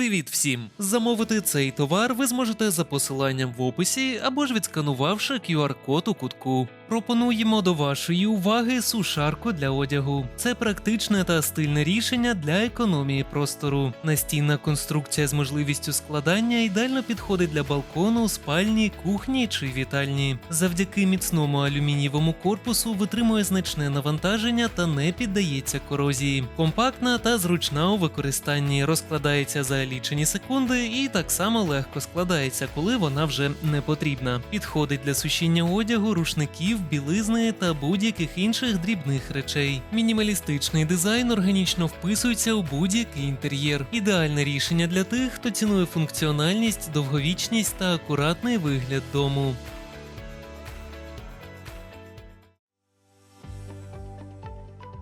Привіт всім! Замовити цей товар ви зможете за посиланням в описі або ж відсканувавши QR-код у кутку. Пропонуємо до вашої уваги сушарку для одягу. Це практичне та стильне рішення для економії простору. Настінна конструкція з можливістю складання ідеально підходить для балкону, спальні, кухні чи вітальні. Завдяки міцному алюмінієвому корпусу витримує значне навантаження та не піддається корозії. Компактна та зручна у використанні, розкладається за лічені секунди і так само легко складається, коли вона вже не потрібна. Підходить для сушіння одягу, рушників, білизни та будь-яких інших дрібних речей. Мінімалістичний дизайн органічно вписується у будь-який інтер'єр. Ідеальне рішення для тих, хто цінує функціональність, довговічність та акуратний вигляд дому.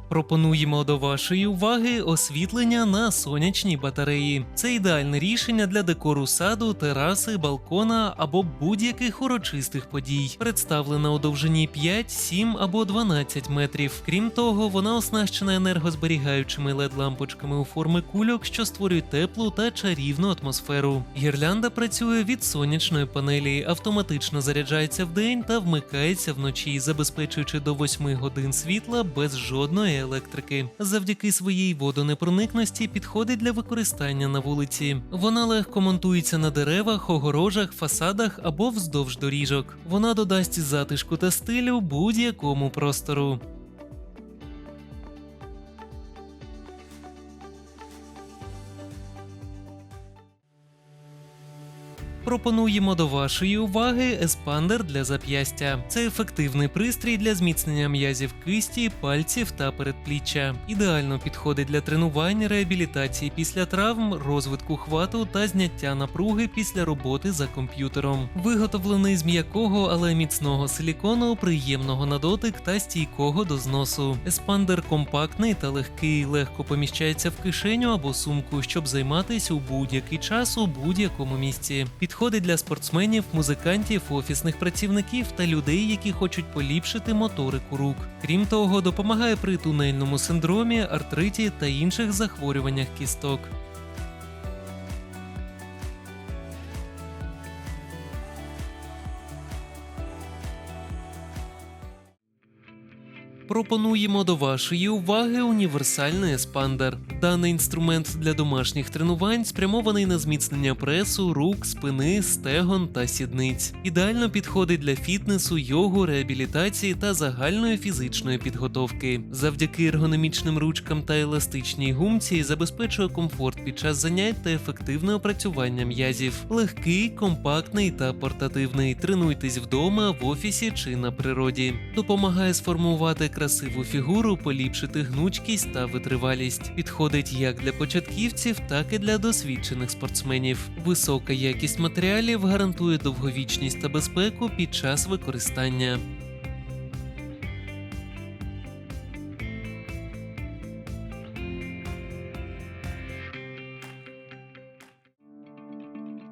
Пропонуємо до вашої уваги освітлення на сонячній батареї. Це ідеальне рішення для декору саду, тераси, балкона або будь-яких урочистих подій. Представлена у довжині 5, 7 або 12 метрів. Крім того, вона оснащена енергозберігаючими LED-лампочками у форми кульок, що створюють теплу та чарівну атмосферу. Гірлянда працює від сонячної панелі, автоматично заряджається вдень та вмикається вночі, забезпечуючи до 8 годин світла без жодної електрики. Завдяки своїй водонепроникності підходить для використання на вулиці. Вона легко монтується на деревах, огорожах, фасадах або вздовж доріжок. Вона додасть затишку та стилю будь-якому простору. Пропонуємо до вашої уваги еспандер для зап'ястя. Це ефективний пристрій для зміцнення м'язів кисті, пальців та передпліччя. Ідеально підходить для тренувань, реабілітації після травм, розвитку хвату та зняття напруги після роботи за комп'ютером. Виготовлений з м'якого, але міцного силікону, приємного на дотик та стійкого до зносу. Еспандер компактний та легкий, легко поміщається в кишеню або сумку, щоб займатися у будь-який час у будь-якому місці. Для спортсменів, музикантів, офісних працівників та людей, які хочуть поліпшити моторику рук. Крім того, допомагає при тунельному синдромі, артриті та інших захворюваннях кісток. Пропонуємо до вашої уваги універсальний еспандер. Даний інструмент для домашніх тренувань спрямований на зміцнення пресу, рук, спини, стегон та сідниць. Ідеально підходить для фітнесу, йогу, реабілітації та загальної фізичної підготовки. Завдяки ергономічним ручкам та еластичній гумці забезпечує комфорт під час занять та ефективне опрацювання м'язів. Легкий, компактний та портативний. Тренуйтесь вдома, в офісі чи на природі. Допомагає сформувати красиву фігуру, поліпшити гнучкість та витривалість. Підходить як для початківців, так і для досвідчених спортсменів. Висока якість матеріалів гарантує довговічність та безпеку під час використання.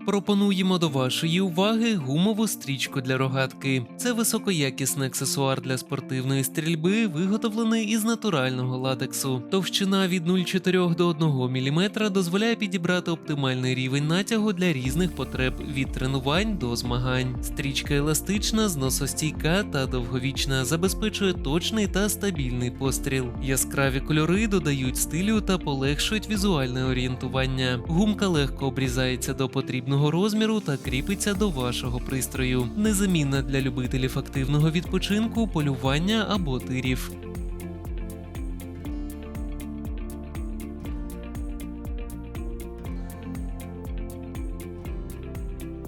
Пропонуємо до вашої уваги гумову стрічку для рогатки. Це високоякісний аксесуар для спортивної стрільби, виготовлений із натурального латексу. Товщина від 0,4 до 1 мм дозволяє підібрати оптимальний рівень натягу для різних потреб від тренувань до змагань. Стрічка еластична, зносостійка та довговічна, забезпечує точний та стабільний постріл. Яскраві кольори додають стилю та полегшують візуальне орієнтування. Гумка легко обрізається до потрібного розміру та кріпиться до вашого пристрою. Незамінна для любителів активного відпочинку, полювання або тирів.